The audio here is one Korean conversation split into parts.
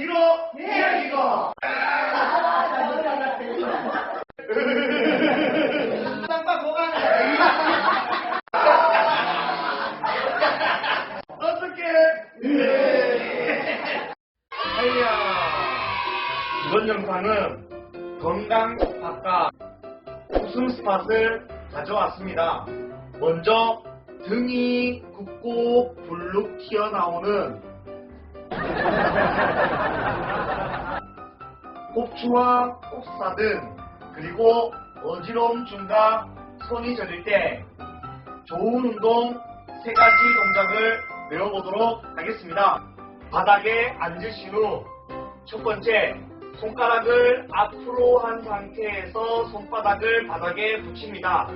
뒤로 제끼고. 땅바 고가는 어떻게? 아이야. 이번 영상은 건강 바깥 웃음 스팟을 가져왔습니다. 먼저 등이 굽고 불룩 튀어나오는 꼽추와 꼽사 등 그리고 어지러움 중과 손이 저릴 때 좋은 운동 세 가지 동작을 배워보도록 하겠습니다. 바닥에 앉으신 후 첫 번째 손가락을 앞으로 한 상태에서 손바닥을 바닥에 붙입니다.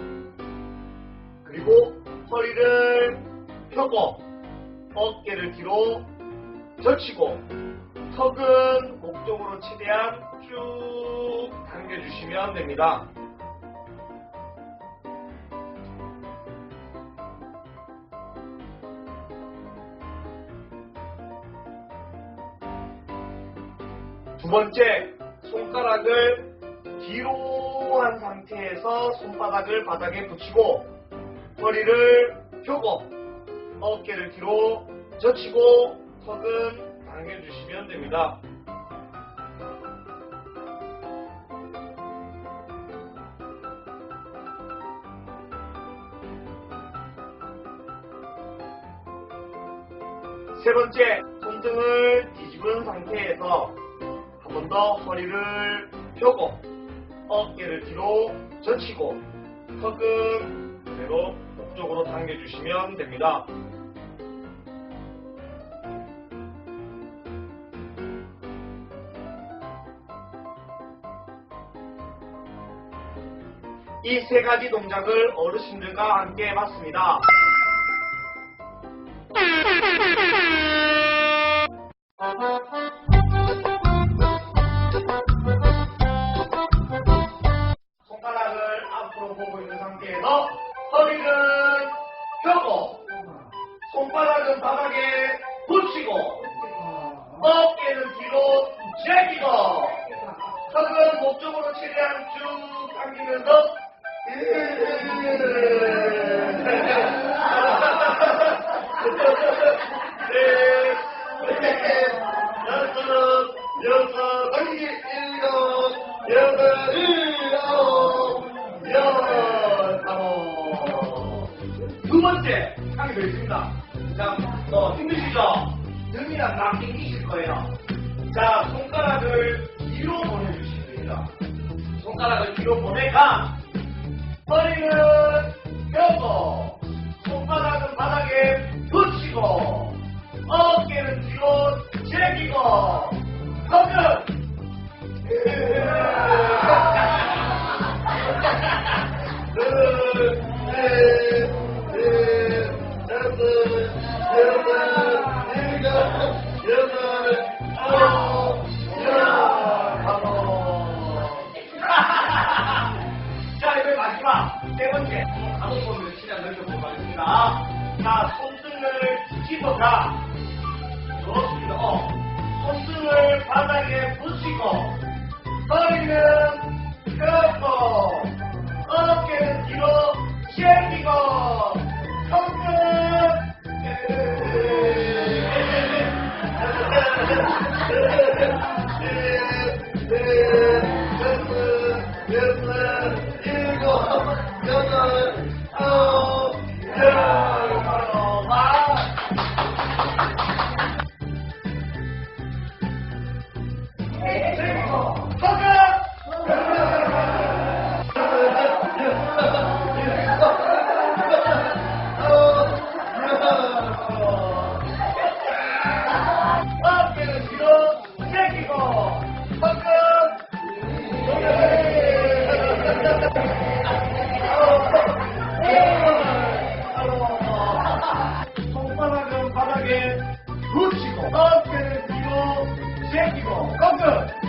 그리고 허리를 펴고 어깨를 뒤로 젖히고 턱은 목 쪽으로 최대한 쭉 당겨주시면 됩니다. 두 번째, 손가락을 뒤로 한 상태에서 손바닥을 바닥에 붙이고 허리를 펴고 어깨를 뒤로 젖히고 턱은 당겨주시면 됩니다. 세 번째, 손등을 뒤집은 상태에서 한 번 더 허리를 펴고 어깨를 뒤로 젖히고 턱은 그대로 목 쪽으로 당겨주시면 됩니다. 이 세 가지 동작을 어르신들과 함께 해봤습니다. 손가락을 앞으로 보고 있는 상태에서 허리를 펴고 손바닥은 바닥에 붙이고 어깨는 뒤로 제끼고 턱은 목 쪽으로 최대한 쭉 당기면서 두 번째 하게 되겠습니다. 자, 어, 힘드시죠? 등이랑 막 당기실 거예요. 자, 손가락을 뒤로 보내주시면 됩니다. 손가락을 뒤로 보내가 허리는 펴고 손바닥은 바닥에 붙이고 어깨는 뒤로 제기고 다섯, 여섯, 일곱, 여덟, 아 세 번째 가동범위를 시작 넓혀보도록 하겠습니다. 자, 손등을 집어가 좋습니다. 어, 손등을 바닥에 붙이고 허리는 펴고 어깨는 뒤로 제끼고 어깨는 손바닥은 바닥